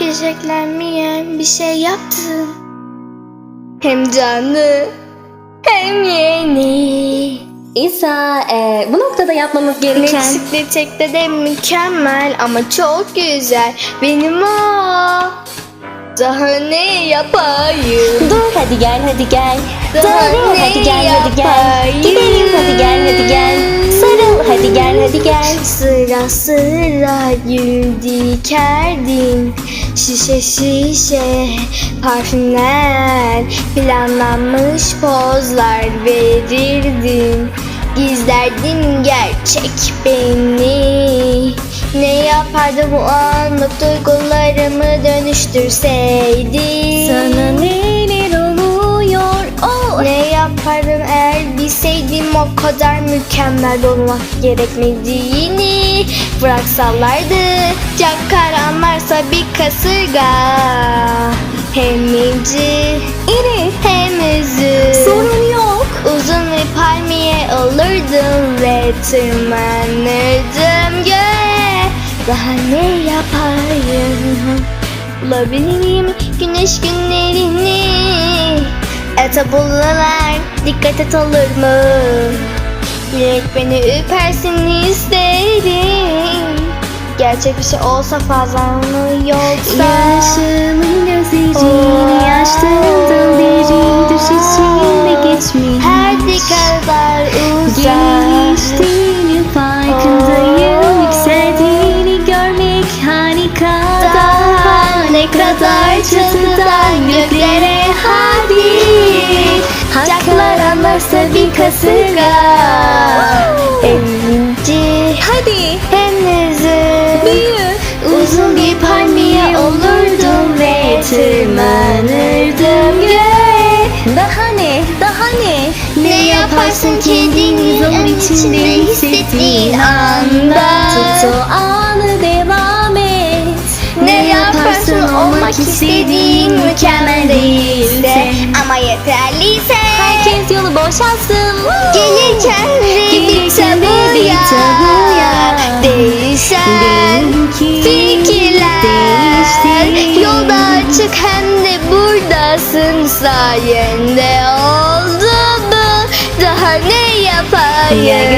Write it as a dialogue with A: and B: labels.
A: Gerçeklenmeyen bir şey yaptım. Hem canlı hem yeni.
B: İsa, e, bu noktada yapmamız gereken...
A: Meksik çekte de mükemmel ama çok güzel. Benim o. Daha ne yapayım?
B: Dur hadi gel hadi gel.
A: Daha
B: Dur
A: ne
B: hadi gel hadi gel.
A: yapayım?
B: Gidelim hadi gel hadi gel. Sarıl hadi gel.
A: Sıra sıra gül dikerdim. Şişe şişe parfümler Planlanmış pozlar verirdim. Gizlerdim gerçek beni. Ne yapardım o anlık duygularımı dönüştürseydim
B: Sana neler
A: o kadar mükemmel olmak gerekmediğini Bıraksalardı cakaranlarsa bir kasırga Hem inci
B: İri.
A: hem üzüm
B: Sorun yok.
A: Uzun bir palmiye olurdum ve tırmanırdım göğe Daha ne yapayım Bulabilirim güneş günlerini Etabulalar dikkat et olur mu Direkt beni üpersin isterim Gerçek bir şey olsa fazla mı yoksa
B: Yaşımın gözlerini yaşlarından derin düş içinde geçmiş.
A: Her kadar uzak
B: Geliştiğini farkındayım. Yükseldiğini görmek harika.
A: Daha ne kadar çatıdan göklere anlarsa bir kasırga Hem inci
B: Hadi
A: hem
B: büyü.
A: Uzun bir palmiye olurdum ve tırmanırdım göğe
B: Daha ne? Daha ne?
A: Ne yaparsın kendini en içinde hissettiğin anda
B: Tut o anı devam et.
A: Ne yaparsın olmak istediğin mükemmel değilse Ama yeterliyse
B: Herkes yolu boşalsın.
A: Gelirken bir tabuya
B: tabuya.
A: Değişen fikirler
B: değişti.
A: Yolda açık hem de buradasın sayende oldu bu Daha ne
B: Ya
A: yapayım